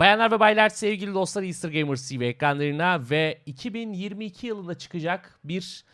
Bayanlar ve baylar sevgili dostlar Easter Gamers TV ekranlarına ve 2022 yılında çıkacak bir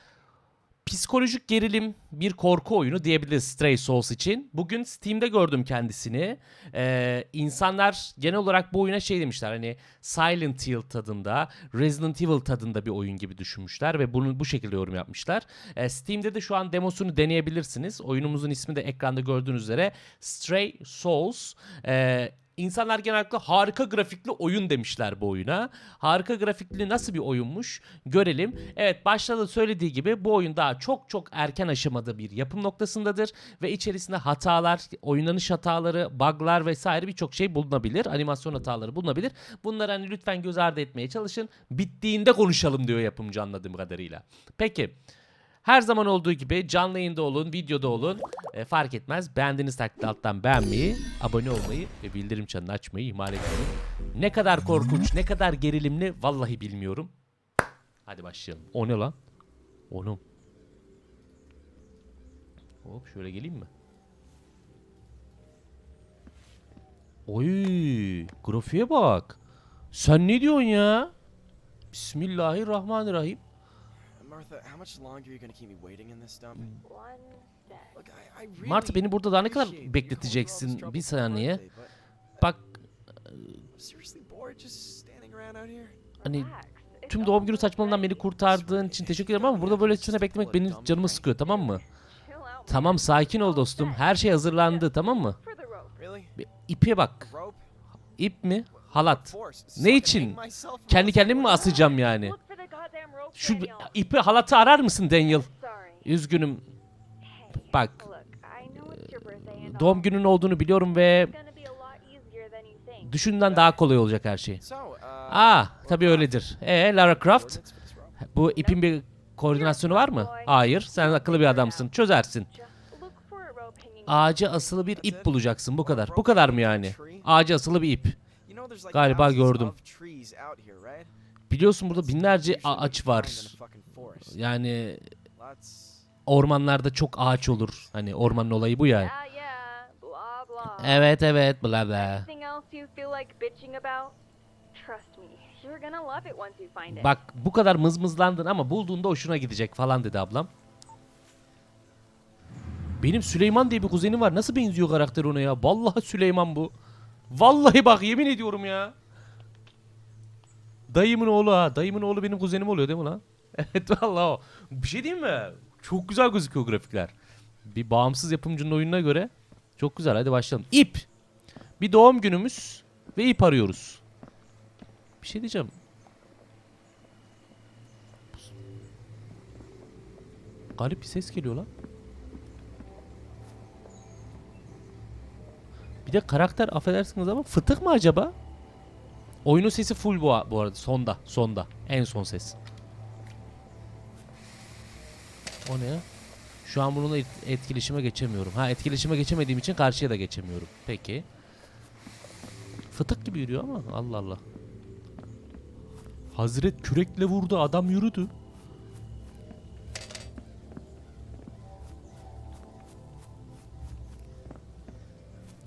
psikolojik gerilim, bir korku oyunu diyebiliriz Stray Souls için. Bugün Steam'de gördüm kendisini. Ee, insanlar genel olarak bu oyuna şey demişler hani Silent Hill tadında, Resident Evil tadında bir oyun gibi düşünmüşler ve bunu bu şekilde yorum yapmışlar. Ee, Steam'de de şu an demosunu deneyebilirsiniz. Oyunumuzun ismi de ekranda gördüğünüz üzere Stray Souls. Ee, İnsanlar genellikle harika grafikli oyun demişler bu oyuna. Harika grafikli nasıl bir oyunmuş görelim. Evet başta da söylediği gibi bu oyun daha çok çok erken aşamada bir yapım noktasındadır. Ve içerisinde hatalar, oynanış hataları, buglar vesaire birçok şey bulunabilir. Animasyon hataları bulunabilir. Bunları hani lütfen göz ardı etmeye çalışın. Bittiğinde konuşalım diyor yapımcı anladığım kadarıyla. Peki. Her zaman olduğu gibi canlı yayında olun, videoda olun. E, fark etmez. Beğendiğiniz takdirde alttan beğenmeyi, abone olmayı ve bildirim çanını açmayı ihmal etmeyin. Ne kadar korkunç, ne kadar gerilimli vallahi bilmiyorum. Hadi başlayalım. O ne lan? Onum. Hop şöyle geleyim mi? Oy, grafiğe bak. Sen ne diyorsun ya? Bismillahirrahmanirrahim. Martha, how much longer are you gonna keep me waiting in this dump? One day. Look, I, I really Martha beni burada daha ne kadar bekleteceksin? Bir saniye. Bak I'm seriously bored just standing around out here. hani tüm doğum günü saçmalığından beni kurtardığın için teşekkür ederim ama burada böyle sene beklemek benim canımı sıkıyor tamam mı? Tamam sakin ol dostum. Her şey hazırlandı tamam mı? Bir ipe bak. İp mi? Halat. Ne için? Kendi kendimi mi asacağım yani? Look for the goddamn rope, Şu ipi halatı arar mısın Daniel? Üzgünüm. Bak doğum günün olduğunu biliyorum ve düşünden daha kolay olacak her şey. Uh, Ah tabii öyledir. E Lara Croft bu ipin bir koordinasyonu var mı? Hayır sen akıllı bir adamsın çözersin. Ağaca asılı bir ip bulacaksın bu kadar. Bu kadar mı yani? Ağaca asılı bir ip. Galiba gördüm. Biliyorsun burada binlerce ağaç var. Yani ormanlarda çok ağaç olur. Hani ormanın olayı bu blah. Evet evet bla bla. Bak bu kadar mızmızlandın ama bulduğunda hoşuna gidecek falan dedi ablam. Benim Süleyman diye bir kuzenim var. Nasıl benziyor karakter ona ya? Vallahi Süleyman bu. Vallahi bak yemin ediyorum ya. Dayımın oğlu ha. Dayımın oğlu benim kuzenim oluyor değil mi lan? Evet vallahi o. Bir şey diyeyim mi? Çok güzel gözüküyor grafikler. Bir bağımsız yapımcının oyununa göre çok güzel. Hadi başlayalım. İp. Bir doğum günümüz ve ip arıyoruz. Bir şey diyeceğim. Garip bir ses geliyor lan. Bir de karakter affedersiniz ama fıtık mı acaba? Oyunun sesi full bu, bu arada sonda sonda en son ses. O ne? Şu an bununla et- etkileşime geçemiyorum. Ha etkileşime geçemediğim için karşıya da geçemiyorum. Peki. Fıtık gibi yürüyor ama Allah Allah. Hazret kürekle vurdu adam yürüdü.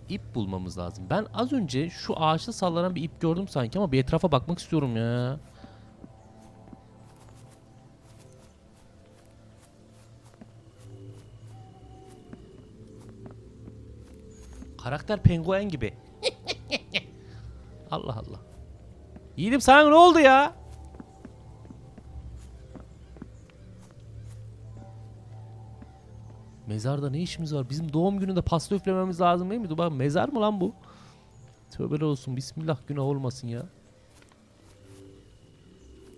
İp bulmamız lazım. Ben az önce şu ağaçta sallanan bir ip gördüm sanki ama bir etrafa bakmak istiyorum ya. Karakter penguen gibi. Allah Allah. Yiğidim sana ne oldu ya? Mezarda ne işimiz var? Bizim doğum gününde pasta üflememiz lazım değil mi? Bak mezar mı lan bu? Tövbeler olsun. Bismillah günah olmasın ya.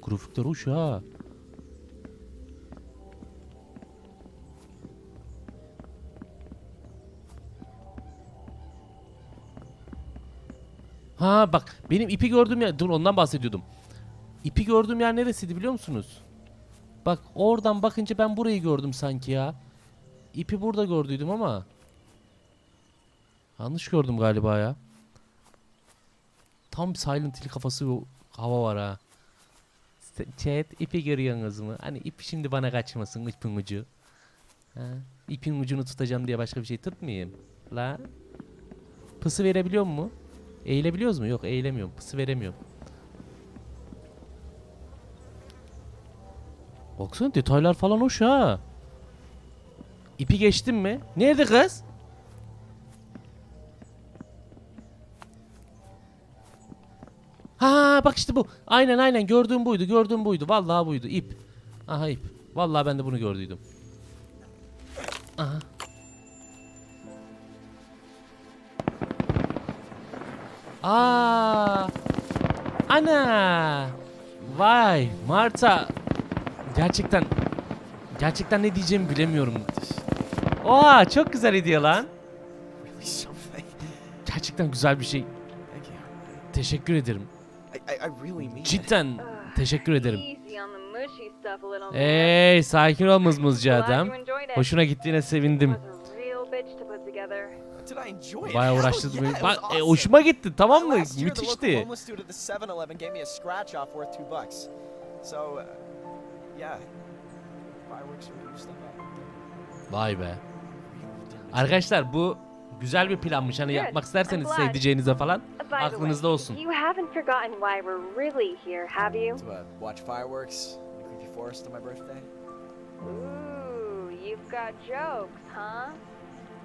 Grafikler hoş ha. Ha bak benim ipi gördüğüm yer dur ondan bahsediyordum. İpi gördüğüm yer neresiydi biliyor musunuz? Bak oradan bakınca ben burayı gördüm sanki ya. İpi burada gördüydüm ama. Yanlış gördüm galiba ya. Tam Silent Hill kafası bir hava var ha. Chat ipi görüyorsunuz mu? Hani ip şimdi bana kaçmasın ipin ucu. Ha? İpin ucunu tutacağım diye başka bir şey tutmayayım. La. Pısı verebiliyor mu? Eğilebiliyoruz mu? Yok eğilemiyorum. Pısı veremiyorum. Baksana detaylar falan hoş ha. İpi geçtim mi? Nerede kız? Ha bak işte bu. Aynen aynen gördüğüm buydu. Gördüğüm buydu. Vallahi buydu. İp. Aha ip. Vallahi ben de bunu gördüydüm. Aha. Aa! Ana! Vay Marta. Gerçekten gerçekten ne diyeceğimi bilemiyorum. Oha çok güzel hediye lan. Gerçekten güzel bir şey. Teşekkür ederim. Cidden teşekkür ederim. Hey sakin ol mızmızcı adam. Hoşuna gittiğine sevindim. Bayağı Hell uğraştırdı yeah, Bak e, awesome. hoşuma gitti tamam mı? Müthişti. homeless dude at the 7-Eleven gave me a scratch off worth two bucks. So, uh, yeah. Fireworks are stuff up. Vay be. Arkadaşlar bu güzel bir planmış. Hani yapmak isterseniz sevdiceğinize falan aklınızda olsun. You haven't forgotten why we're really here, have you? To uh, watch fireworks in the creepy forest on my birthday. Ooh, you've got jokes, huh?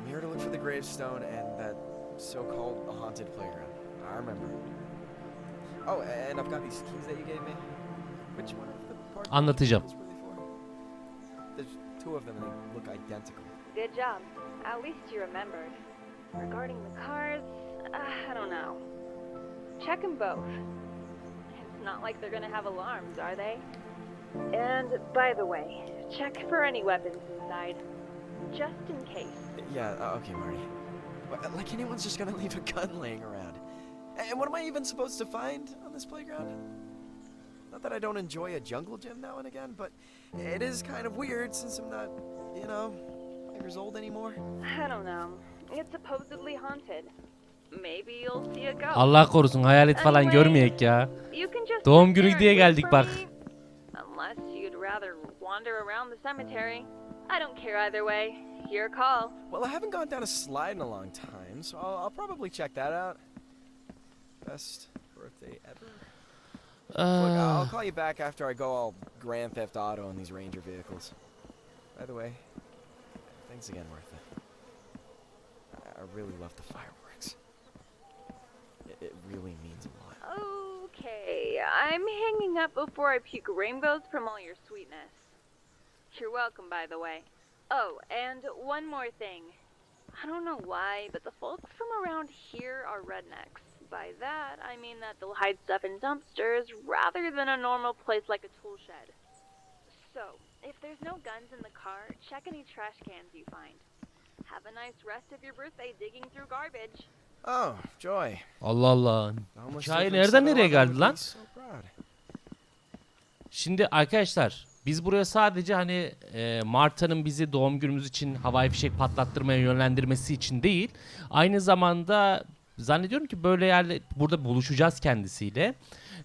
I'm here to look for the gravestone and that so-called haunted playground. I remember. Oh, and I've got these keys that you gave me. Which one of the park Anlatacağım. There's two of them and they look identical. Good job. At least you remembered. Regarding the cars, uh, I don't know. Check them both. It's not like they're gonna have alarms, are they? And by the way, check for any weapons inside. Just in case. Yeah, uh, okay, Marty. Like anyone's just gonna leave a gun laying around. And what am I even supposed to find on this playground? Not that I don't enjoy a jungle gym now and again, but it is kind of weird since I'm not, you know, years old anymore. I don't know. It's supposedly haunted. Maybe you'll see a ghost. Allah korusun hayalet falan Anyway, görmeyek ya. You can just Doğum günü diye geldik bak. Unless you'd rather wander around the cemetery. I don't care either way. Your call. Well, I haven't gone down a slide in a long time, so I'll, I'll probably check that out. Best birthday ever. Look, I'll Ah, call you back after I go all Grand Theft Auto in these Ranger vehicles. By the way, thanks again, Martha. I, I really love the fireworks. It, it really means a lot. Okay, I'm hanging up before I puke rainbows from all your sweetness. You're welcome, by the way. Oh, and one more thing. I don't know why, but the folks from around here are rednecks. By that, I mean that they'll hide stuff in dumpsters rather than a normal place like a tool shed. So, if there's no guns in the car, check any trash cans you find. Have a nice rest of your birthday digging through garbage. Oh, Joy. Allah Allah. Hikaye nereden nereye 7-Eleven geldi lan? Şimdi arkadaşlar biz buraya sadece hani e, Marta'nın bizi doğum günümüz için havai fişek patlattırmaya yönlendirmesi için değil. Aynı zamanda zannediyorum ki böyle yerle burada buluşacağız kendisiyle.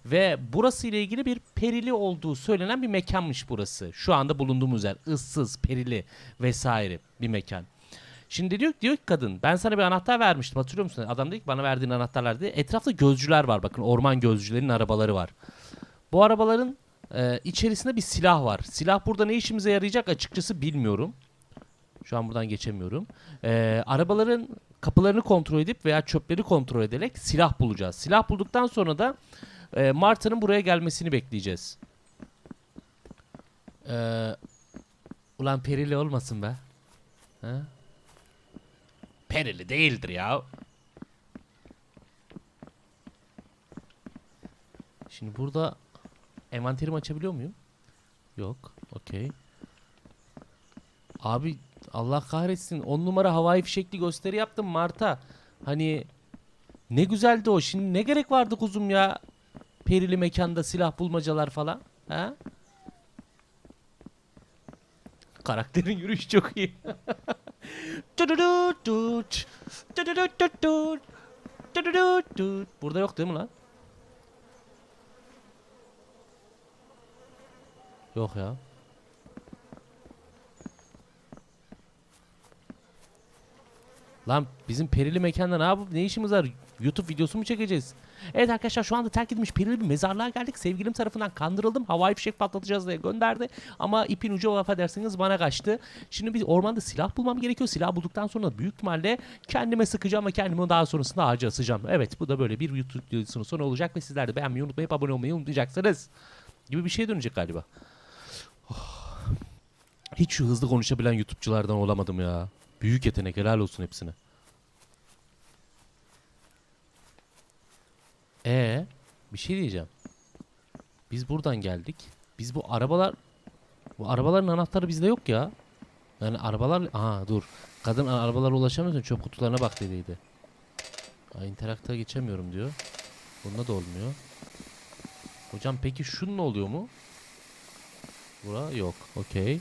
Ve burası ile ilgili bir perili olduğu söylenen bir mekanmış burası. Şu anda bulunduğumuz yer ıssız, perili vesaire bir mekan. Şimdi diyor, diyor ki kadın ben sana bir anahtar vermiştim hatırlıyor musun? Adam dedi ki bana verdiğin anahtarlar diye. Etrafta gözcüler var bakın orman gözcülerinin arabaları var. Bu arabaların e, içerisinde bir silah var. Silah burada ne işimize yarayacak açıkçası bilmiyorum. Şu an buradan geçemiyorum. E, arabaların kapılarını kontrol edip veya çöpleri kontrol ederek silah bulacağız. Silah bulduktan sonra da e, Marta'nın buraya gelmesini bekleyeceğiz. E, ulan perili olmasın be. Ha? Perili değildir ya. Şimdi burada envanterimi açabiliyor muyum? Yok. Okey. Abi Allah kahretsin. 10 numara havai fişekli gösteri yaptım Mart'a. Hani ne güzeldi o. Şimdi ne gerek vardı kuzum ya? Perili mekanda silah bulmacalar falan. Ha? Karakterin yürüyüşü çok iyi. Burada yok değil mi lan? Yok ya. Lan bizim perili mekanda ne yapıp ne işimiz var? YouTube videosu mu çekeceğiz? Evet arkadaşlar şu anda terk edilmiş perili bir mezarlığa geldik. Sevgilim tarafından kandırıldım. Havai fişek patlatacağız diye gönderdi. Ama ipin ucu affedersiniz bana kaçtı. Şimdi bir ormanda silah bulmam gerekiyor. Silah bulduktan sonra büyük ihtimalle kendime sıkacağım ve kendimi daha sonrasında ağaca asacağım. Evet bu da böyle bir YouTube videosunun sonu olacak ve sizler de beğenmeyi unutmayıp abone olmayı unutmayacaksınız. Gibi bir şey dönecek galiba. Oh. Hiç şu hızlı konuşabilen YouTube'culardan olamadım ya. Büyük yetenek helal olsun hepsine. E bir şey diyeceğim. Biz buradan geldik. Biz bu arabalar bu arabaların anahtarı bizde yok ya. Yani arabalar aha dur. Kadın arabalara ulaşamıyorsun çöp kutularına bak dediydi. Aa, interakta geçemiyorum diyor. Bunda da olmuyor. Hocam peki şunun oluyor mu? Bura yok. Okey.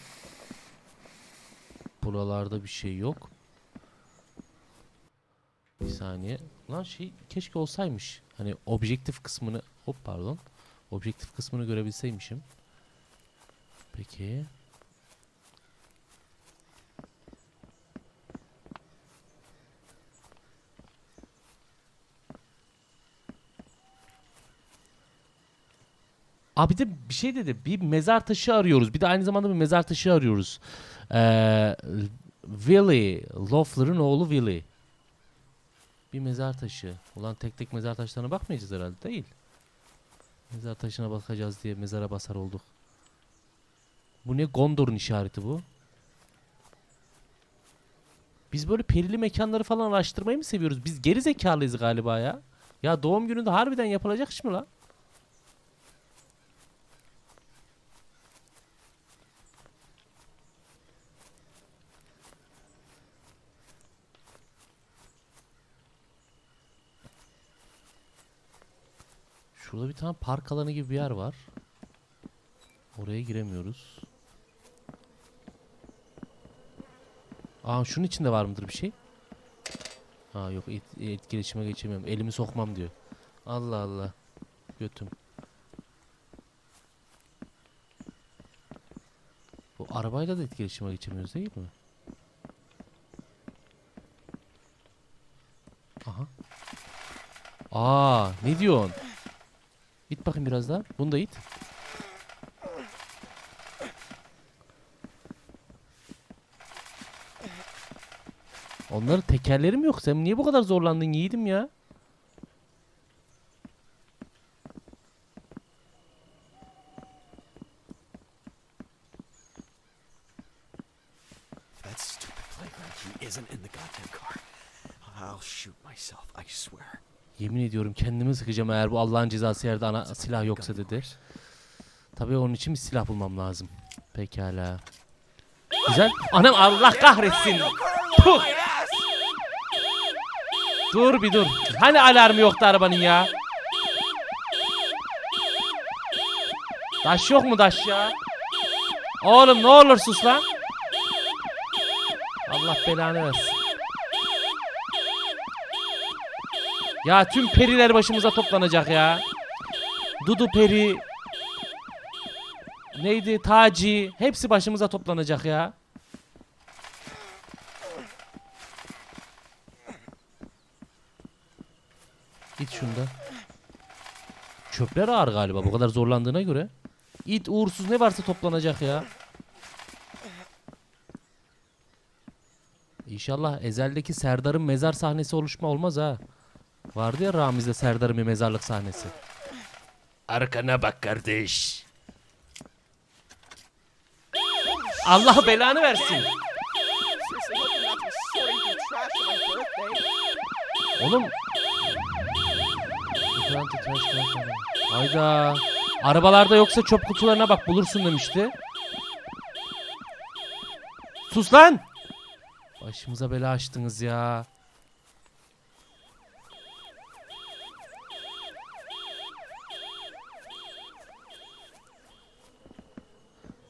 Buralarda bir şey yok. Bir saniye. Lan şey keşke olsaymış. Hani objektif kısmını hop pardon. Objektif kısmını görebilseymişim. Peki. Abi de bir şey dedi. Bir mezar taşı arıyoruz. Bir de aynı zamanda bir mezar taşı arıyoruz. Ee, Willy. Loeffler'ın oğlu Willy. Bir mezar taşı. Ulan tek tek mezar taşlarına bakmayacağız herhalde değil. Mezar taşına bakacağız diye mezara basar olduk. Bu ne? Gondor'un işareti bu. Biz böyle perili mekanları falan araştırmayı mı seviyoruz? Biz geri zekalıyız galiba ya. Ya doğum gününde harbiden yapılacak iş mi lan? Şurada bir tane park alanı gibi bir yer var. Oraya giremiyoruz. Aa şunun içinde var mıdır bir şey? Ha yok et, etkileşime geçemiyorum. Elimi sokmam diyor. Allah Allah. Götüm. Bu arabayla da etkileşime geçemiyoruz değil mi? Aha. Aa ne diyorsun? İt bakayım biraz daha. Bunu da it. Onların tekerleri mi yok? Sen niye bu kadar zorlandın yiğidim ya? That stupid playground key isn't in the goddamn car. I'll shoot myself, I swear. Yemin kendimi sıkacağım eğer bu Allah'ın cezası yerde ana silah yoksa dedi. Tabii onun için bir silah bulmam lazım. Pekala. Güzel. Anam Allah kahretsin. Puh. Dur bir dur. Hani alarmı yoktu arabanın ya? Taş yok mu taş ya? Oğlum ne olur sus lan. Allah belanı versin. Ya tüm periler başımıza toplanacak ya. Dudu peri. Neydi? Taci. Hepsi başımıza toplanacak ya. Git şunda. Çöpler ağır galiba bu kadar zorlandığına göre. İt uğursuz ne varsa toplanacak ya. İnşallah ezeldeki Serdar'ın mezar sahnesi oluşma olmaz ha. Vardı ya Ramiz'de Serdar'ın bir mezarlık sahnesi. Arkana bak kardeş. Allah belanı versin. Oğlum. Hayda. Arabalarda yoksa çöp kutularına bak bulursun demişti. Sus lan. Başımıza bela açtınız ya.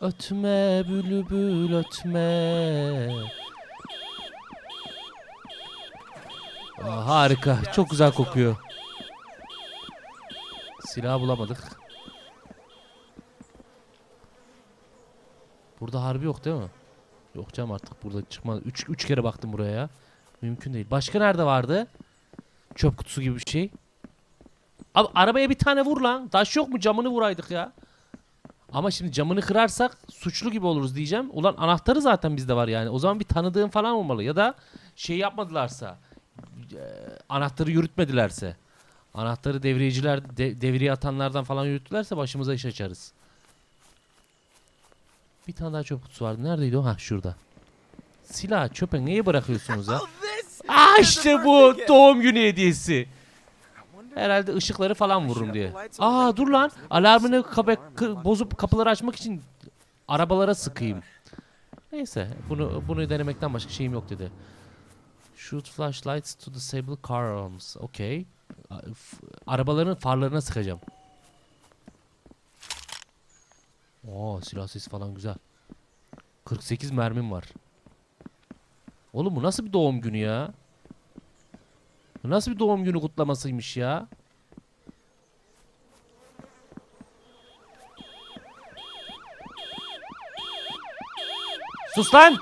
Ötme bülbül ötme. Aa, harika. Çok güzel kokuyor. Silah bulamadık. Burada harbi yok değil mi? Yok canım artık burada çıkmaz. Üç, üç kere baktım buraya ya. Mümkün değil. Başka nerede vardı? Çöp kutusu gibi bir şey. Abi arabaya bir tane vur lan. Taş yok mu? Camını vuraydık ya. Ama şimdi camını kırarsak suçlu gibi oluruz diyeceğim. Ulan anahtarı zaten bizde var yani. O zaman bir tanıdığın falan olmalı. Ya da şey yapmadılarsa. e, anahtarı yürütmedilerse. Anahtarı devriyeciler, de, devriye atanlardan falan yürüttülerse başımıza iş açarız. Bir tane daha çöp kutusu vardı. Neredeydi o? Ha şurada. Silah çöpe neye bırakıyorsunuz ha? Aa is işte bu doğum günü hediyesi. Herhalde ışıkları falan vururum diye. Aa dur lan. Alarmını kapa- bozup kapıları açmak için arabalara sıkayım. Neyse bunu bunu denemekten başka şeyim yok dedi. Shoot flashlights to disable car alarms. Okay. Arabaların farlarına sıkacağım. Oo silah sesi falan güzel. 48 mermim var. Oğlum bu nasıl bir doğum günü ya? Bu nasıl bir doğum günü kutlamasıymış ya? Sus lan!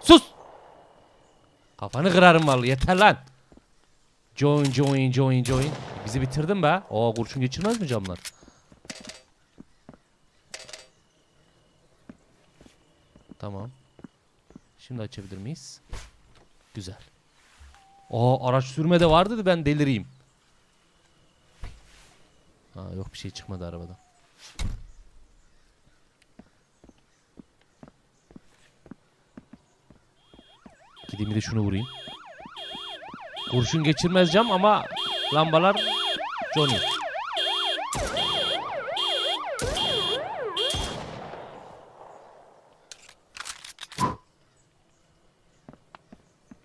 Sus! Kafanı kırarım vallahi yeter lan. Join join join join. Bizi bitirdin be. Oo kurşun geçirmez mi camlar? Tamam. Şimdi açabilir miyiz? Güzel. Aa araç sürme de var dedi ben delireyim. Ha yok bir şey çıkmadı arabadan. Gideyim bir de şunu vurayım. Kurşun geçirmez cam ama lambalar Johnny.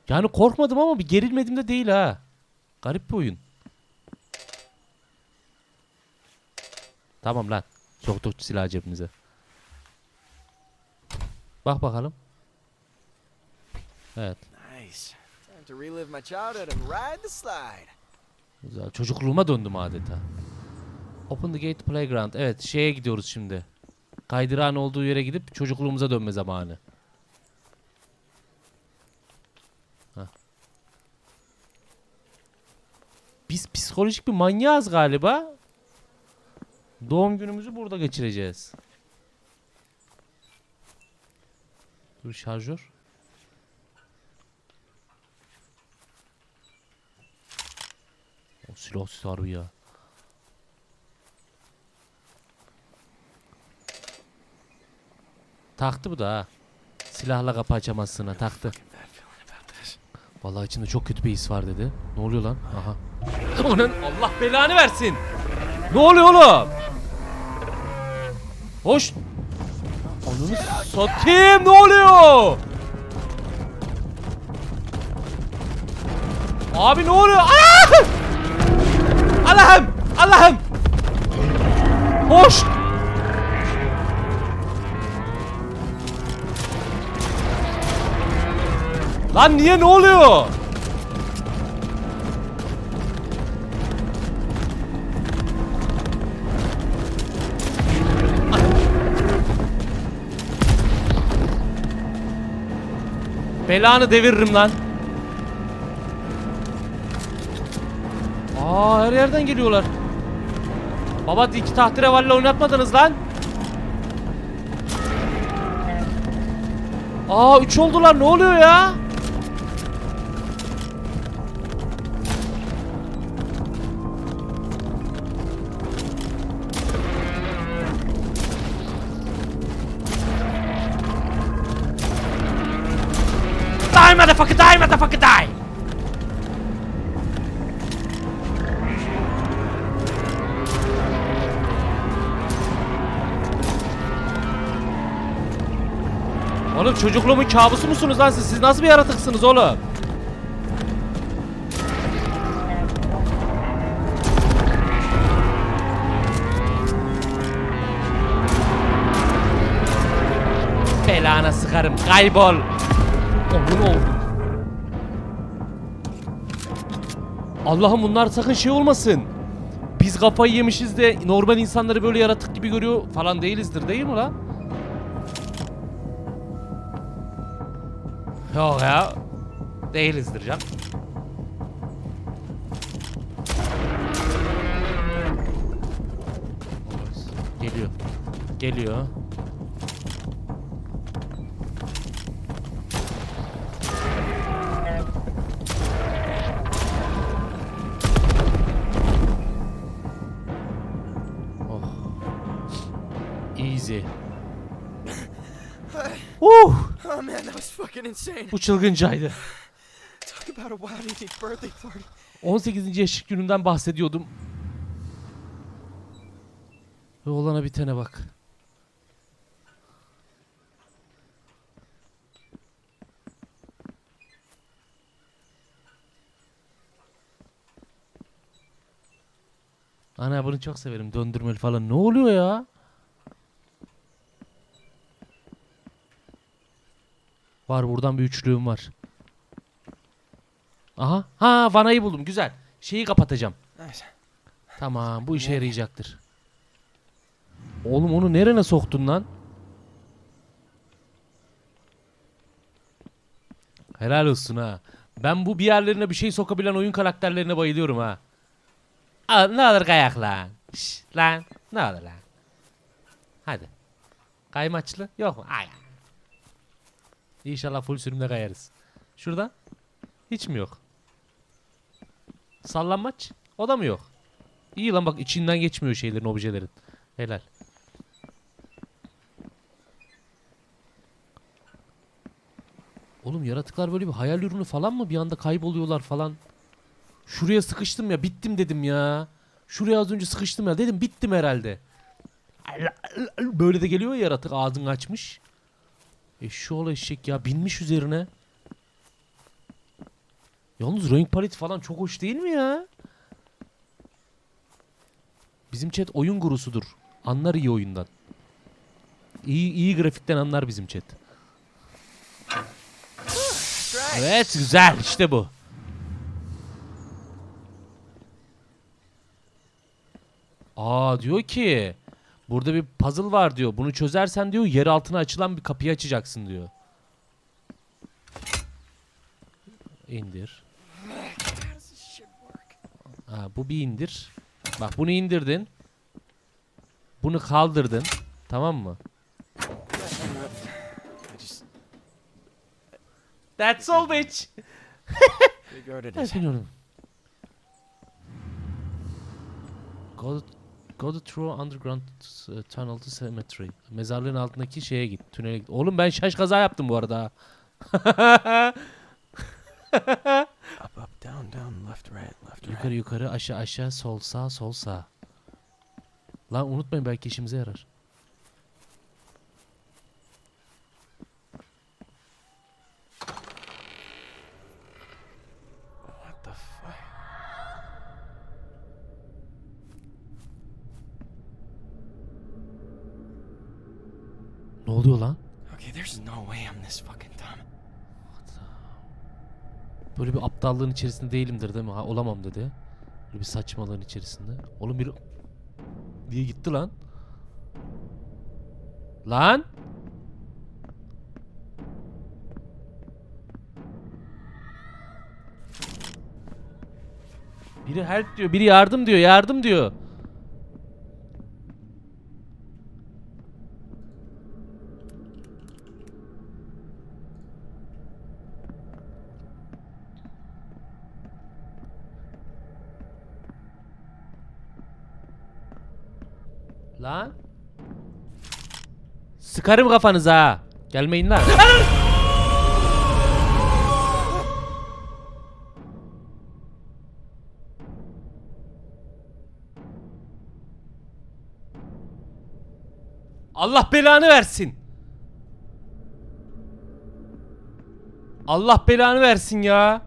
Yani korkmadım ama bir gerilmedim de değil ha. Garip bir oyun. Tamam lan. Soktuk silahı cebimize. Bak bakalım. Evet. Nice. Time to relive my childhood and ride the slide. Güzel. Çocukluğuma döndüm adeta. Open the gate playground. Evet şeye gidiyoruz şimdi. Kaydıran olduğu yere gidip çocukluğumuza dönme zamanı. Hah. Biz psikolojik bir manyağız galiba. Doğum günümüzü burada geçireceğiz. Dur şarjör. O silah harbi ya. Taktı bu da ha. Silahla kapı açamazsın ha taktı. Vallahi içinde çok kötü bir his var dedi. Ne oluyor lan? Aha. Onun Allah belanı versin. Ne oluyor oğlum? Hoş. Ananı satayım ne oluyor? Abi ne oluyor? Aa! Allah'ım! Allah'ım! Hoş! Lan niye ne oluyor? Belanı deviririm lan. Aa her yerden geliyorlar. Baba iki tahterevalle oynatmadınız lan. Aa 3 oldular ne oluyor ya? Die motherfucker die motherfucker Oğlum çocukluğumun kabusu musunuz lan siz? Siz nasıl bir yaratıksınız oğlum? Belana sıkarım kaybol. Oğlum ol. Allah'ım bunlar sakın şey olmasın. biz kafayı yemişiz de normal insanları böyle yaratık gibi görüyor falan değilizdir değil mi lan? Yok ya. Değilizdir can. Geliyor. Geliyor. Bu çılgıncaydı. Talk about a wild unique birthday party. 18. yaşlık günümden bahsediyordum. Ve olana bitene bak. Ana bunu çok severim. Döndürmeli falan. Ne oluyor ya? Var buradan bir üçlüğüm var. Aha. Ha vanayı buldum. Güzel. Şeyi kapatacağım. Tamam bu işe yarayacaktır. Oğlum onu nerene soktun lan? Helal olsun ha. Ben bu bir yerlerine bir şey sokabilen oyun karakterlerine bayılıyorum ha. Aa, ne olur kayak lan. Şş, lan ne olur lan. Hadi. Kaymaçlı yok mu? Ay. İnşallah full sürümde kayarız. Şurada. Hiç mi yok? Sallanmaç. O da mı yok? İyi lan bak içinden geçmiyor şeylerin, objelerin. Helal. Oğlum yaratıklar böyle bir hayal ürünü falan mı? Bir anda kayboluyorlar falan. Şuraya sıkıştım ya, bittim dedim ya. Şuraya az önce sıkıştım ya, dedim bittim herhalde. Böyle de geliyor ya yaratık ağzını açmış. Eşşoğlu eşek ya binmiş üzerine. Yalnız renk paleti falan çok hoş değil mi ya? Bizim chat oyun gurusudur. Anlar iyi oyundan. İyi, iyi grafikten anlar bizim chat. Evet güzel işte bu. Aa diyor ki burada bir puzzle var diyor. Bunu çözersen diyor yer altına açılan bir kapıyı açacaksın diyor. İndir. Ha, bu bir indir. Bak bunu indirdin. Bunu kaldırdın. Tamam mı? That's all bitch. figured it. Go, through underground uh, tunnel to cemetery. Mezarlığın altındaki şeye git. Tünele git. Oğlum ben şaş kaza yaptım bu arada. Up, up, down, down, left, right, left, yukarı right. yukarı aşağı aşağı sol sağ sol sağ. Lan unutmayın belki işimize yarar. Ne oluyor lan? Okay, there's no way I'm this fucking dumb. Böyle bir aptallığın içerisinde değilimdir değil mi? Ha, olamam dedi. Böyle bir saçmalığın içerisinde. Oğlum bir... Diye gitti lan. Lan! Biri help diyor, biri yardım diyor, yardım diyor. Lan. Sıkarım kafanıza ha. Gelmeyin lan. Allah belanı versin. Allah belanı versin ya.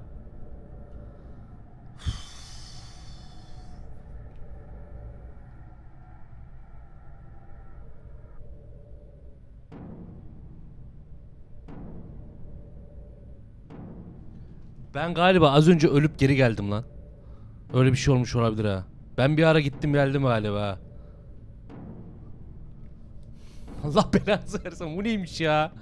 Ben galiba az önce ölüp geri geldim lan. Öyle bir şey olmuş olabilir ha. Ben bir ara gittim geldim galiba. Allah belanızı versin bu neymiş ya?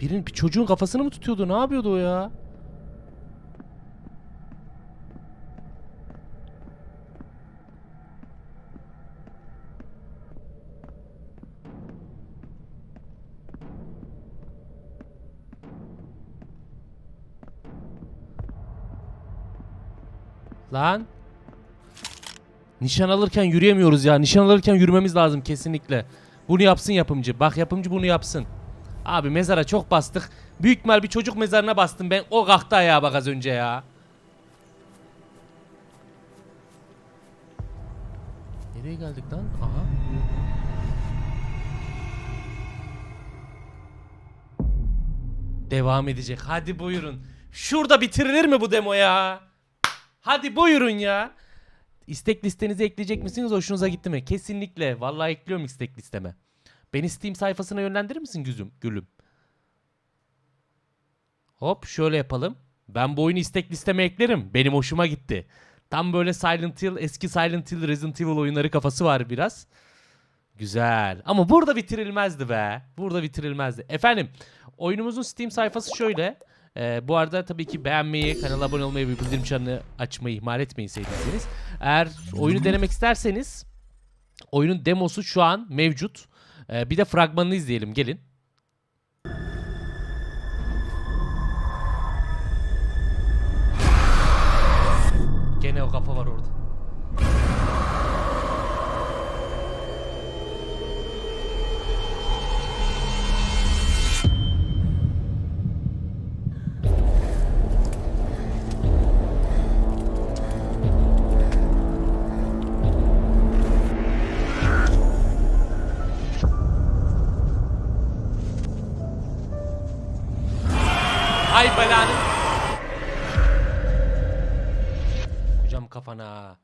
Birinin bir çocuğun kafasını mı tutuyordu? Ne yapıyordu o ya? Lan. Nişan alırken yürüyemiyoruz ya. Nişan alırken yürümemiz lazım kesinlikle. Bunu yapsın yapımcı. Bak yapımcı bunu yapsın. Abi mezara çok bastık. Büyük ihtimal bir çocuk mezarına bastım ben. O kalktı ayağa bak az önce ya. Nereye geldik lan? Aha. Devam edecek. Hadi buyurun. Şurada bitirilir mi bu demo ya? Hadi buyurun ya. İstek listenize ekleyecek misiniz? Hoşunuza gitti mi? Kesinlikle. Vallahi ekliyorum istek listeme. Beni Steam sayfasına yönlendirir misin güzüm, gülüm? Hop şöyle yapalım. Ben bu oyunu istek listeme eklerim. Benim hoşuma gitti. Tam böyle Silent Hill, eski Silent Hill, Resident Evil oyunları kafası var biraz. Güzel. Ama burada bitirilmezdi be. Burada bitirilmezdi. Efendim, oyunumuzun Steam sayfası şöyle. Ee, bu arada tabii ki beğenmeyi, kanala abone olmayı ve bildirim çanını açmayı ihmal etmeyin sevdiyseniz. Eğer oyunu denemek isterseniz oyunun demosu şu an mevcut. Ee, bir de fragmanını izleyelim. Gelin. Gene o kafa var orada. Kafana.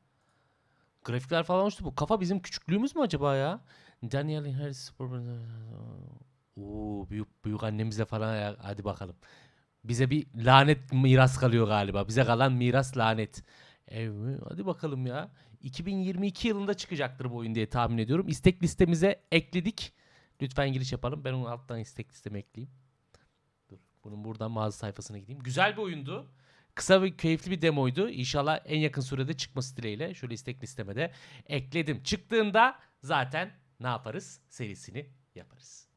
Grafikler falan uçtu. Bu kafa bizim küçüklüğümüz mü acaba ya? Daniel Harris Oo, büyük büyük annemizle falan ya. hadi bakalım. Bize bir lanet miras kalıyor galiba. Bize kalan miras lanet. Evet, hadi bakalım ya. 2022 yılında çıkacaktır bu oyun diye tahmin ediyorum. İstek listemize ekledik. Lütfen giriş yapalım. Ben onu alttan istek listeme ekleyeyim. Dur. Bunun buradan mağaza sayfasına gideyim. Güzel bir oyundu. Kısa ve keyifli bir demoydu. İnşallah en yakın sürede çıkması dileğiyle. Şöyle istek listeme de ekledim. Çıktığında zaten ne yaparız? Serisini yaparız.